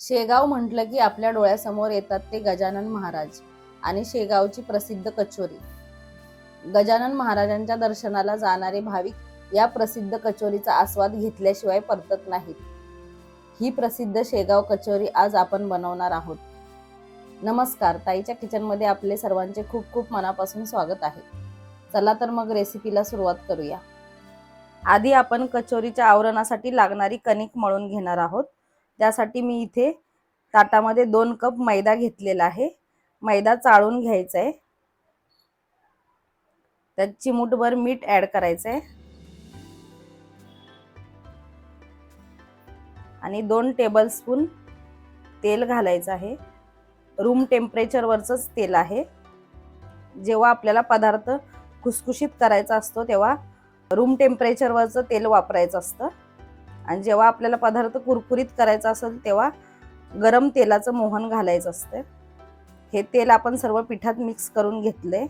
शेगाव म्हटलं की आपल्या डोळ्यासमोर येतात ते गजानन महाराज आणि शेगावची प्रसिद्ध कचोरी. गजानन महाराजांच्या दर्शनाला जाणारे भाविक या प्रसिद्ध कचोरीचा आस्वाद घेतल्याशिवाय परतत नाहीत. ही प्रसिद्ध शेगाव कचोरी आज आपण बनवणार आहोत. नमस्कार ताईच्या किचनमध्ये आपले सर्वांचे खूप खूप मनापासून स्वागत आहे. चला तर मग रेसिपीला सुरुवात करूया. आधी आपण कचोरीच्या आवरणासाठी लागणारी कणिक मळून घेणार आहोत. त्यासाठी मी इथे ताटामध्ये दोन कप मैदा घेतलेला आहे. मैदा चाळून घ्यायचा आहे. त्यात चिमूटभर मीठ ॲड करायचं आहे. आणि दोन टेबलस्पून तेल घालायचं आहे. रूम टेम्परेचरवरचंच तेल आहे. जेव्हा आपल्याला पदार्थ खुसखुशीत करायचा असतो तेव्हा रूम टेम्परेचरवरचं तेल वापरायचं असतं. आणि जेव्हा आपल्याला पदार्थ कुरकुरीत करायचा असेल तेव्हा गरम तेलाचं मोहन घालायचं असतं. हे तेल आपण सर्व पिठात मिक्स करून घेतले.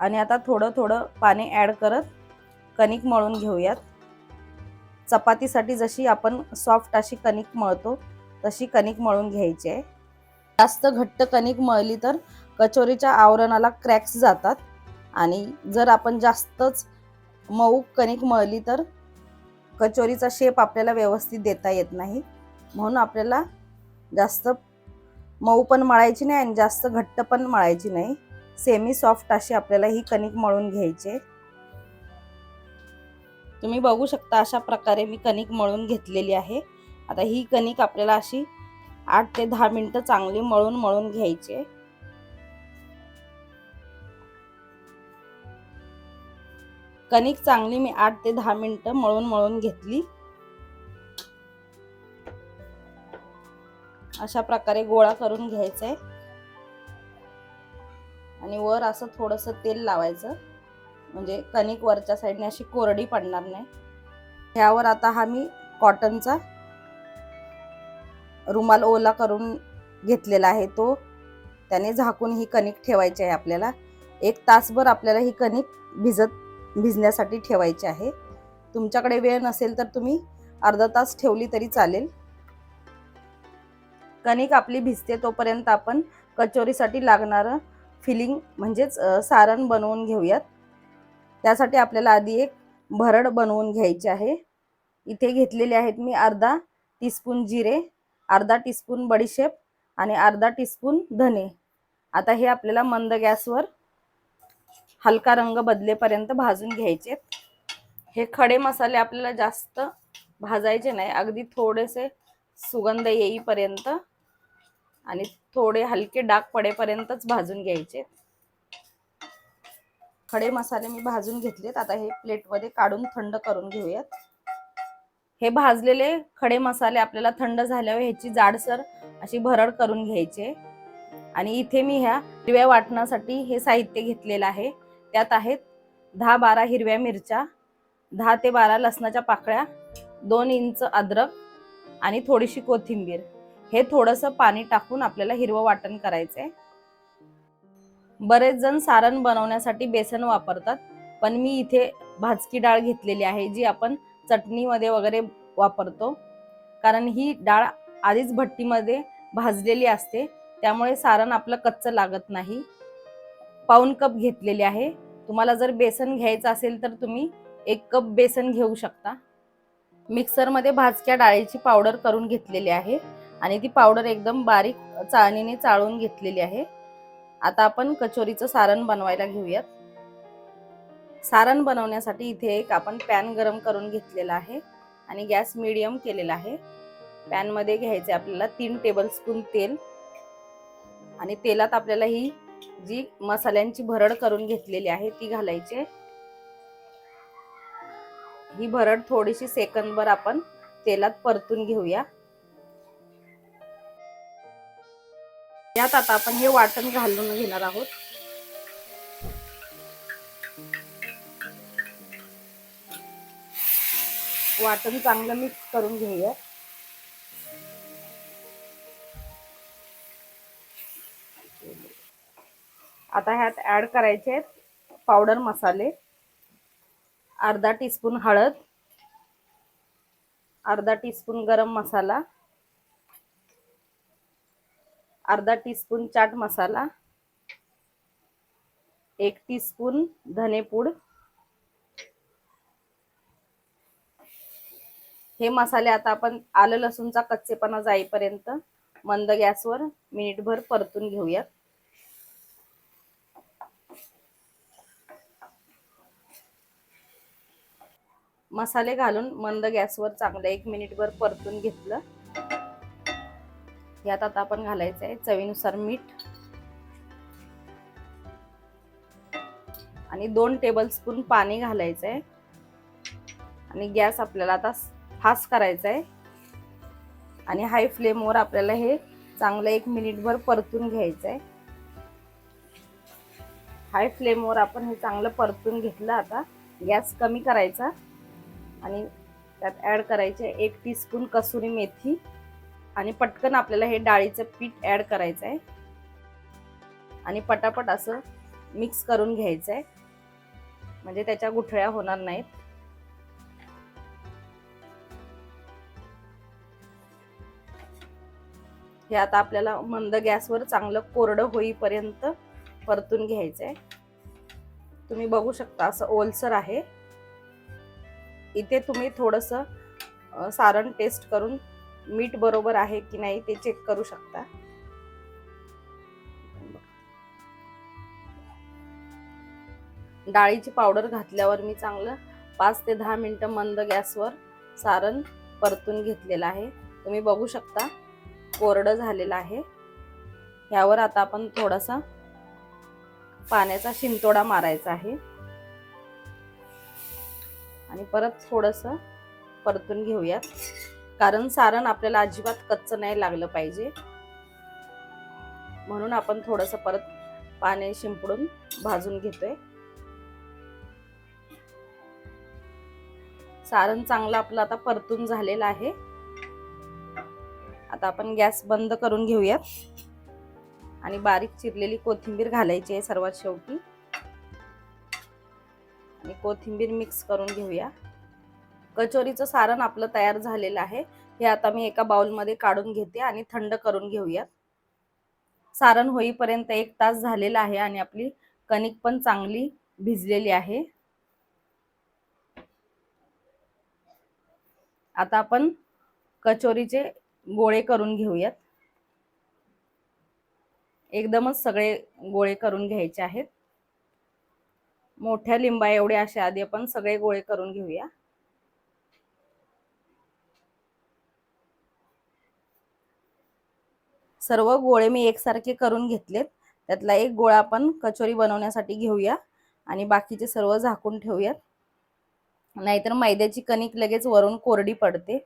आणि आता थोडं थोडं पाणी ॲड करत कणिक मळून घेऊयात. चपातीसाठी जशी आपण सॉफ्ट अशी कणिक मळतो तशी कणिक मळून घ्यायची आहे. जास्त घट्ट कणिक मळली तर कचोरीच्या आवरणाला क्रॅक्स जातात. आणि जर आपण जास्तच मऊ कणिक मळली तर कचोरीचा शेप आपल्याला व्यवस्थित देता येत नाही. म्हणून आपल्याला जास्त मऊ पण मळायची नाही आणि जास्त घट्ट पण मळायची नाही. सेमी सॉफ्ट अशी आपल्याला ही कणिक मळून घ्यायची तुम्ही बघू शकता अशा प्रकारे मी कणिक मळून घेतलेली आहे. आता ही कणिक आपल्याला अशी आठ ते दहा मिनटं चांगली मळून मळून घ्यायची कणिक चांगली मी आठ ते दहा मिनिटं मळून मळून घेतली. अशा प्रकारे गोळा करून घ्यायचा आहे आणि वर असं थोडस तेल लावायचं. म्हणजे कणिक वरच्या साईडने अशी कोरडी पडणार नाही. ह्यावर आता हा मी कॉटनचा रुमाल ओला करून घेतलेला आहे तो. त्याने झाकून ही कणिक ठेवायची आहे आपल्याला. एक तासभर आपल्याला ही कणिक भिजत भिजण्यासाठी ठेवायची आहे. तुमच्याकडे वेळ नसेल तर तुम्ही अर्धा तास ठेवली तरी चालेल. कणिक आपली भिजते तोपर्यंत आपण कचोरीसाठी लागणारं फिलिंग म्हणजेच सारण बनवून घेऊयात. त्यासाठी आपल्याला आधी एक भरड बनवून घ्यायची आहे. इथे घेतलेले आहेत मी अर्धा टीस्पून जिरे अर्धा टीस्पून बडीशेप आणि अर्धा टीस्पून धने. आता हे आपल्याला मंद गॅसवर हलका रंग बदलेपर्यंत भाजून घ्यायचे. हे खडे मसाले आपल्याला जास्त भाजायचे नाही. अगदी थोडेसे सुगंध येईपर्यंत आणि थोडे हलके डाग पडेपर्यंतच भाजून घ्यायचे. खडे मसाले मी भाजून घेतलेत. आता हे प्लेटमध्ये काढून थंड करून घेऊयात. हे भाजलेले खडे मसाले आपल्याला थंड झाल्यावर ह्याची जाडसर अशी भरड करून घ्यायचे. आणि इथे मी ह्या हिरव्या वाटण्यासाठी हे साहित्य घेतलेलं आहे. त्यात आहेत दहा बारा हिरव्या मिरच्या दहा ते बारा लसणाच्या पाकळ्या दोन इंच अद्रक आणि थोडीशी कोथिंबीर. हे थोडंसं पाणी टाकून आपल्याला हिरवं वाटण करायचंय. बरेच जण सारण बनवण्यासाठी बेसन वापरतात पण मी इथे भाजकी डाळ घेतलेली आहे जी आपण चटणीमध्ये वगैरे वापरतो. कारण ही डाळ आधीच भट्टीमध्ये भाजलेली असते त्यामुळे सारण आपलं कच्चं लागत नाही. पाऊन कप घेतलेले आहे. तुम्हाला जर बेसन घ्यायचं असेल तर तुम्ही एक कप बेसन घेऊ शकता. मिक्सरमध्ये भाजक्या डाळीची पावडर करून घेतलेली आहे आणि ती पावडर एकदम बारीक चाळणीने चाळून घेतलेली आहे. आता आपण कचोरीचं सारण बनवायला घेऊयात. सारण बनवण्यासाठी इथे एक आपण पॅन गरम करून घेतलेला आहे आणि गॅस मिडियम केलेला आहे. पॅनमध्ये घ्यायचे आपल्याला तीन टेबलस्पून तेल आणि तेलात आपल्याला ही जी मसाल्यांची भरड करून घेतलेली आहे ती घालायची. ही भरड थोडीशी सेकंदभर आपण तेलात परतून घेऊया. यात आता आपण हे वाटण घालून घेणार आहोत. वाटण चांगलं मिक्स करून घेऊया. आता ह्यात ऍड करायचे आहेत पावडर मसाले अर्धा टीस्पून हळद अर्धा टीस्पून गरम मसाला अर्धा टीस्पून चाट मसाला एक टीस्पून धनेपूड. हे मसाले आता आपण आलं लसूणचा कच्चेपणा जाईपर्यंत मंद गॅसवर मिनिटभर परतून घेऊयात. मसाले घालून मंद गॅसवर चांगलं एक मिनिटभर परतून घेतलं. यात आता आपण घालायचं आहे चवीनुसार मीठ. आणि दोन टेबलस्पून पाणी घालायचं आहे आणि गॅस आपल्याला आता फास्ट करायचा आहे आणि हाय फ्लेमवर आपल्याला हे चांगलं एक मिनिटभर परतून घ्यायचं आहे हाय फ्लेमवर आपण हे चांगलं परतून घेतलं आता. गॅस कमी करायचा. आणि त्यात ॲड करायचे एक टीस्पून कसुरी मेथी आणि पटकन आपल्याला हे डाळीचं पीठ ॲड करायचं आहे आणि पटापट असं मिक्स करून घ्यायचं आहे म्हणजे त्याच्या गुठळ्या होणार नाहीत. हे आता आपल्याला मंद गॅसवर चांगलं कोरडं होईपर्यंत परतून घ्यायचं आहे तुम्ही बघू शकता असं ओलसर आहे. इथे तुम्ही थोडंसं सारण टेस्ट करून मीठ बरोबर आहे की नाही ते चेक करू शकता. डाळीची पावडर घातल्यावर मी चांगलं पाच ते दहा मिनटं मंद गॅसवर सारण परतून घेतलेलं आहे. तुम्ही बघू शकता कोरडं झालेलं आहे. ह्यावर आता आपण थोडासा पाण्याचा शिंतोडा मारायचा आहे. आणि परत थोडंसं परतून घेऊयात. कारण सारण आपल्याला अजिबात कच्चं नाही लागलं पाहिजे. म्हणून आपण थोडंसं परत पाणी शिंपडून भाजून घेतोय. सारण चांगलं आपलं आता परतून झालेलं आहे. आता आपण गॅस बंद करून घेऊयात. आणि बारीक चिरलेली कोथिंबीर घालायची आहे सर्वात शेवटी. आणि कोथिंबीर मिक्स करून घेऊया. कचोरीचं सारण आपलं तयार झालेलं आहे. हे आता मी एका बाउलमध्ये काढून घेते आणि थंड करून घेऊयात सारण होईपर्यंत एक तास झालेला आहे आणि आपली कणिक पण चांगली भिजलेली आहे. आता आपण कचोरीचे गोळे करून घेऊयात. एकदमच सगळे गोळे करून घ्यायचे आहेत. मोठ्या लिंबा एवढे असे आधी आपण सगळे गोळे करून घेऊया. सर्व गोळे मी एकसारखे करून घेतलेत. त्यातला एक गोळा आपण कचोरी बनवण्यासाठी घेऊया आणि बाकीचे सर्व झाकून ठेवूयात. नाहीतर मैद्याची कणिक लगेच वरून कोरडी पडते.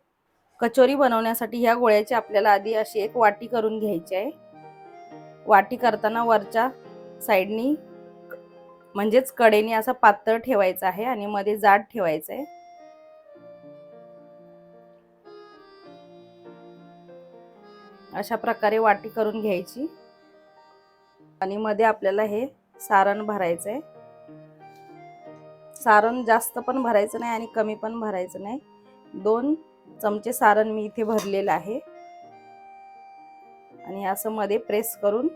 कचोरी बनवण्यासाठी ह्या गोळ्याची आपल्याला आधी अशी एक वाटी करून घ्यायची आहे. वाटी करताना वरच्या साईडनी म्हणजेच कडेने असं पातळ ठेवायचं आहे आणि मध्ये जाड ठेवायचं आहे. अशा प्रकारे वाटी करून घ्यायची. आणि मध्ये आपल्याला हे सारण भरायचं आहे सारण जास्त पण भरायचं नाही आणि कमी पण भरायचं नाही. दोन चमचे सारण मी इथे भरलेलं आहे. आणि असं मध्ये प्रेस करून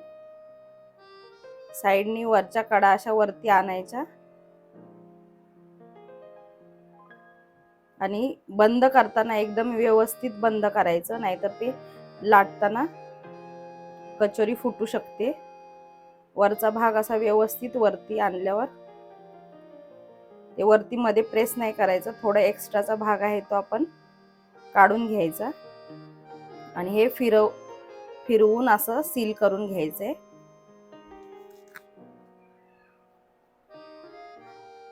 साईडनी वरच्या कडा अशा वरती आणायच्या. आणि बंद करताना एकदम व्यवस्थित बंद करायचं नाहीतर ते लाटताना कचोरी फुटू शकते. वरचा भाग असा व्यवस्थित वरती आणल्यावर ते वरती मध्ये प्रेस नाही करायचं थोडा एक्स्ट्राचा भाग आहे तो आपण काढून घ्यायचा. आणि हे फिरव फिरवून असं सील करून घ्यायचंय.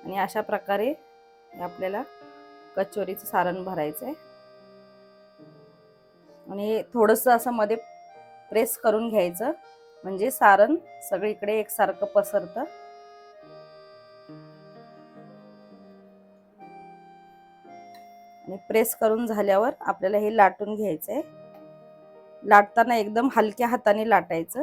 आणि अशा प्रकारे आपल्याला कचोरीचं सारण भरायचंय. आणि थोडंसं असं मध्ये प्रेस करून घ्यायचं. म्हणजे सारण सगळीकडे एकसारखं पसरतं. आणि प्रेस करून झाल्यावर आपल्याला हे लाटून घ्यायचंय. लाटताना एकदम हलक्या हाताने लाटायचं.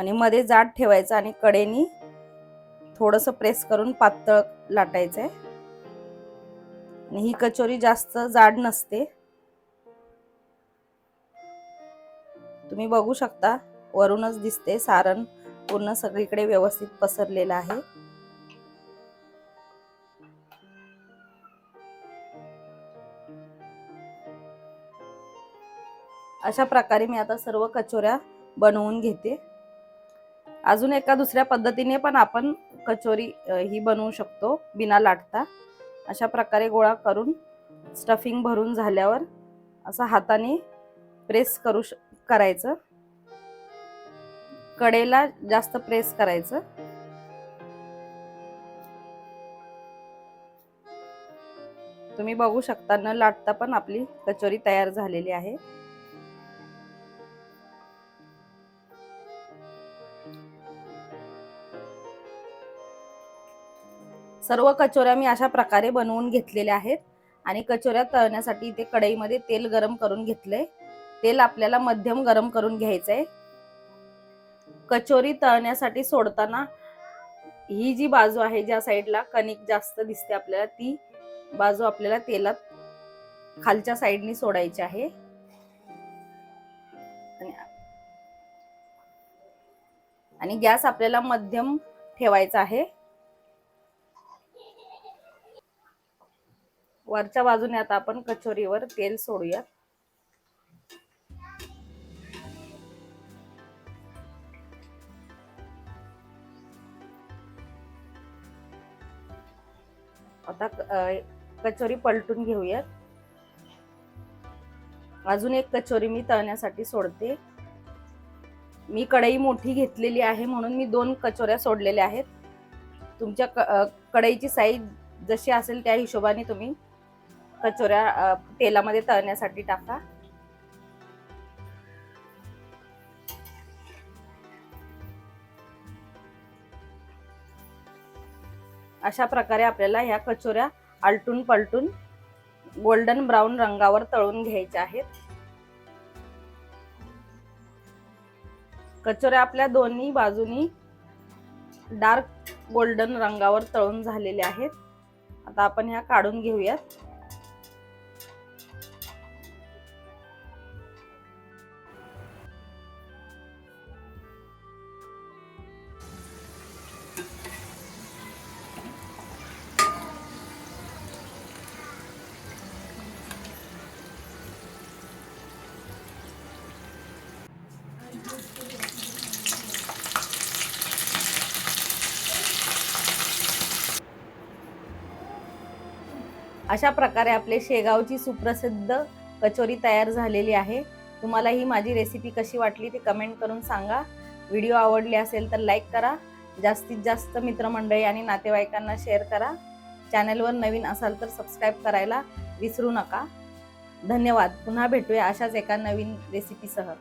आणि मध्ये जाड ठेवायचं आणि कडेनी थोडस प्रेस करून पातळ लाटायचंय. आणि ही कचोरी जास्त जाड नसते. तुम्ही बघू शकता वरूनच दिसते. सारण पूर्ण सगळीकडे व्यवस्थित पसरलेलं आहे. अशा प्रकारे मी आता सर्व कचोऱ्या बनवून घेते. अजून एका दुसऱ्या पद्धतीने पण आपण कचोरी ही बनवू शकतो बिना लाटता. अशा प्रकारे गोळा करून स्टफिंग भरून झाल्यावर असं हाताने प्रेस करू श करायचं. कडेला जास्त प्रेस करायचं. तुम्ही बघू शकता न लाटता पण आपली कचोरी तयार झालेली आहे. सर्व कचोऱ्या मी अशा प्रकारे बनवून घेतलेल्या आहेत. आणि कचोऱ्या तळण्यासाठी इथे कढईमध्ये तेल गरम करून घेतलंय. तेल आपल्याला मध्यम गरम करून घ्यायचंय. कचोरी तळण्यासाठी सोडताना ही जी बाजू आहे ज्या साईडला कणिक जास्त दिसते आपल्याला ती बाजू आपल्याला तेलात खालच्या साईडनी सोडायची आहे. आणि- आणि गॅस आपल्याला मध्यम ठेवायचा आहे. वरच्या बाजूने आता आपण कचोरीवर तेल सोडूया आता कचोरी पलटून घेऊयात. अजून एक कचोरी मी तळण्यासाठी सोडते. मी कढई मोठी घेतलेली आहे म्हणून मी दोन कचोऱ्या सोडलेल्या आहेत. तुमच्या क- कढईची साईज जशी असेल त्या हिशोबाने तुम्ही कचोऱ्या तेलामध्ये तळण्यासाठी टाका. अशा प्रकारे आपल्याला ह्या कचोऱ्या आलटून पलटून गोल्डन ब्राऊन रंगावर तळून घ्यायच्या आहेत. कचोऱ्या आपल्या दोन्ही बाजूनी डार्क गोल्डन रंगावर तळून झालेल्या आहेत. आता आपण ह्या काढून घेऊयात. अशा प्रकारे आपले शेगावची सुप्रसिद्ध कचोरी तयार झालेली आहे. तुम्हाला ही माझी रेसिपी कशी वाटली ते कमेंट करून सांगा. व्हिडिओ आवडले असेल तर लाईक करा. जास्तीत जास्त मित्रमंडळी आणि नातेवाईकांना शेअर करा. चॅनलवर नवीन असाल तर सबस्क्राईब करायला विसरू नका. धन्यवाद. पुन्हा भेटूया अशाच एका नवीन रेसिपीसह